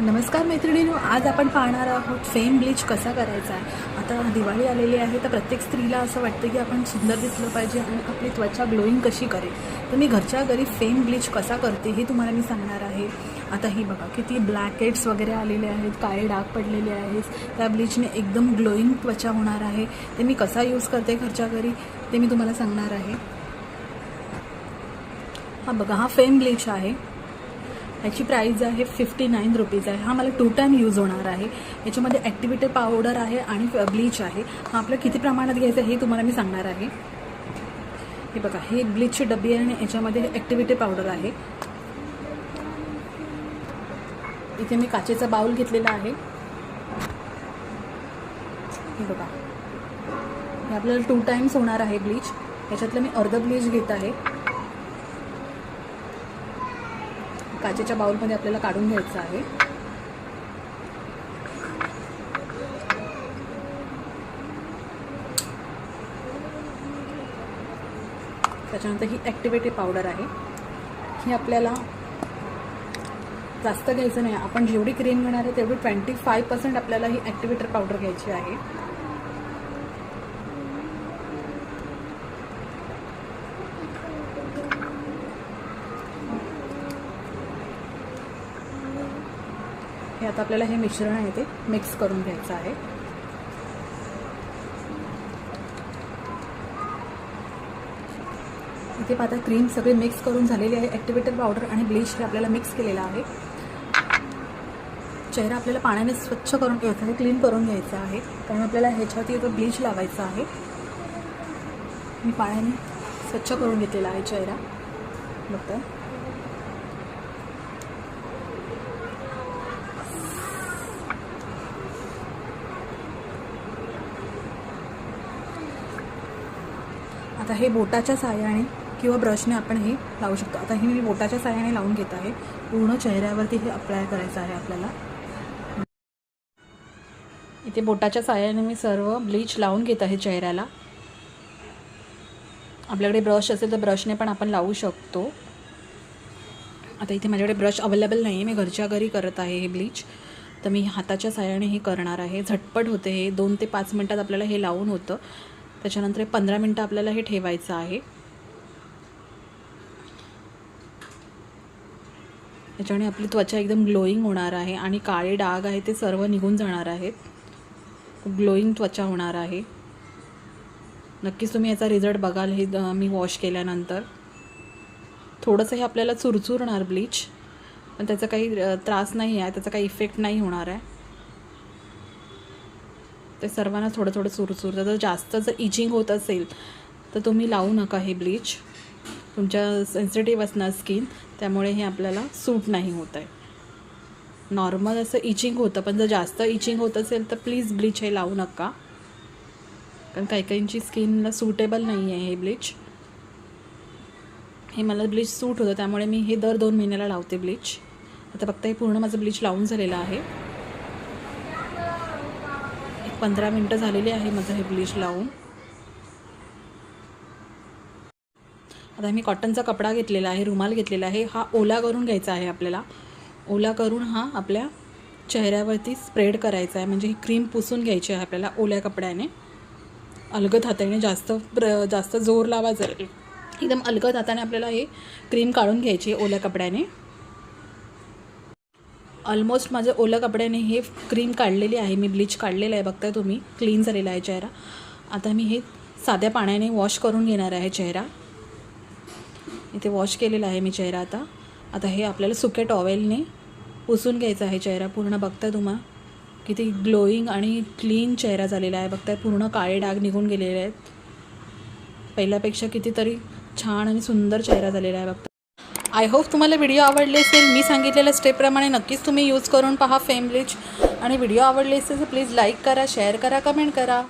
नमस्कार मैत्रिणींनो आज आपण पाहणार आहोत फेम ब्लीच कसा करायचा आहे. आता दिवाळी आलेली आहे तर प्रत्येक स्त्रीला असं वाटतं की आपण सुंदर दिसलं पाहिजे आणि आपली त्वचा ग्लोईंग कशी करेल. तर मी घरच्या घरी फेम ब्लीच कसा करते हे तुम्हाला मी सांगणार आहे. आता ही बघा किती ब्लॅक हेड्स वगैरे आलेले आहेत काळे डाग पडलेले आहेत. त्या ब्लीचने एकदम ग्लोईंग त्वचा होणार आहे. ते मी कसा यूज करते घरच्या घरी ते मी तुम्हाला सांगणार आहे. हा बघा हा फेम ब्लीच आहे. ह्याची प्राईज आहे फिफ्टी नाईन रुपीज आहे. हा मला टू टाईम यूज होणार आहे. याच्यामध्ये ॲक्टिव्हिटी पावडर आहे आणि ब्लीच आहे. हा आपलं किती प्रमाणात घ्यायचं आहे हे तुम्हाला मी सांगणार आहे. हे बघा हे एक ब्लीचची डबी आहे आणि याच्यामध्ये ॲक्टिव्हिटी पावडर आहे. इथे मी काचेचा बाउल घेतलेला आहे. हे बघा. हे आपल्याला टू टाईम्स होणार आहे ब्लीच याच्यातलं मी अर्ध ब्लीच घेत आहे. काचेच्या बाउलमध्ये आपल्याला काढून घ्यायचं आहे. त्याच्यानंतर ही ॲक्टिव्हिटी पावडर आहे. ही आपल्याला जास्त घ्यायचं नाही. आपण जेवढी क्रीम घेणार आहे तेवढी ट्वेंटी फाय पर्सेंट आपल्याला ही ॲक्टिवेटर पावडर घ्यायची आहे. हे आता आपल्याला हे मिश्रण आहे ते मिक्स करून घ्यायचं आहे. इथे पाहता क्रीम सगळे मिक्स करून झालेली आहे. ॲक्टिवेटर पावडर आणि ब्लीच हे आपल्याला मिक्स केलेलं आहे. चेहरा आपल्याला पाण्याने स्वच्छ करून घ्यायचा आहे क्लीन करून घ्यायचा आहे. कारण आपल्याला ह्याच्यावरती तो ब्लीच लावायचा आहे. मी पाण्याने स्वच्छ करून घेतलेला आहे चेहरा. बघता. आता हे बोटाच्या साह्याने किंवा ब्रशने आपण हे लावू शकतो. आता हे मी बोटाच्या साह्याने लावून घेत आहे. पूर्ण चेहऱ्यावरती हे अप्लाय करायचं आहे आपल्याला. इथे बोटाच्या साह्याने मी सर्व ब्लीच लावून घेत आहे चेहऱ्याला. आपल्याकडे ब्रश असेल तर ब्रशने पण आपण लावू शकतो. आता इथे माझ्याकडे ब्रश अवेलेबल नाही आहे मी घरच्या घरी करत आहे हे ब्लीच तर मी हाताच्या साह्याने हे करणार आहे. झटपट होते हे. दोन ते पाच मिनटात आपल्याला हे लावून होतं. त्याच्यानंतर हे पंधरा मिनटं आपल्याला हे ठेवायचं आहे. त्याच्याने आपली त्वचा एकदम ग्लोईंग होणार आहे आणि काळे डाग आहे ते सर्व निघून जाणार आहेत. ग्लोईंग त्वचा होणार आहे. नक्कीच तुम्ही याचा रिझल्ट बघाल हे मी वॉश केल्यानंतर. थोडंसं हे आपल्याला चुरचुरणार ब्लीच पण त्याचा काही त्रास नाही आहे त्याचा काही इफेक्ट नाही होणार आहे. ते सर्वांना थोडं थोडं चुरचुरतं जर जास्त जर इचिंग होत असेल तर तुम्ही लावू नका हे ब्लीच. तुमच्या सेन्सिटिव्ह असणार स्किन त्यामुळे हे आपल्याला सूट नाही होत आहे. नॉर्मल असं इचिंग होतं पण जर जास्त इचिंग होत असेल तर प्लीज ब्लीच हे लावू नका. कारण काही काहींची स्किनला सुटेबल नाही आहे हे ब्लीच हे मला ब्लीच सूट होतं त्यामुळे मी हे दर दोन महिन्याला लावते ब्लीच आता फक्त हे पूर्ण माझं ब्लीच लावून झालेलं आहे. पंधरा मिनटं झालेली आहे माझं हे ब्लीच लावून. आता मी कॉटनचा कपडा घेतलेला आहे रुमाल घेतलेला आहे. हा ओला करून घ्यायचा आहे आपल्याला. ओला करून हा आपल्या चेहऱ्यावरती स्प्रेड करायचा आहे. म्हणजे ही क्रीम पुसून घ्यायची आहे आपल्याला ओल्या कपड्याने. अलगद हाताने जास्त प्र जास्त जोर लावा जर. एकदम अलगद हाताने आपल्याला हे क्रीम काढून घ्यायची आहे ओल्या कपड्याने. ऑलमोस्ट माझं ओलं कपड्याने हे क्रीम काढलेली आहे. मी ब्लीच काढलेलं आहे. बघताय तुम्ही? क्लीन झालेला आहे चेहरा. आता मी हे साध्या पाण्याने वॉश करून घेणार आहे चेहरा. इथे वॉश केलेला आहे मी चेहरा आता. आता हे आपल्याला सुक्या टॉवेलने पुसून घ्यायचा आहे चेहरा. पूर्ण बघताय तुम्हा? किती ग्लोईंग आणि क्लीन चेहरा झालेला आहे. बघताय पूर्ण काळे डाग निघून गेलेले आहेत. पहिल्यापेक्षा कितीतरी छान आणि सुंदर चेहरा झालेला आहे. बघता आय होप तुम्हाला व्हिडिओ आवडले असेल. मी सांगितलेल्या स्टेपप्रमाणे नक्कीच तुम्ही यूज करून पहा फेमरिच आणि व्हिडिओ आवडले असेल तर प्लीज लाईक करा शेअर करा कमेंट करा.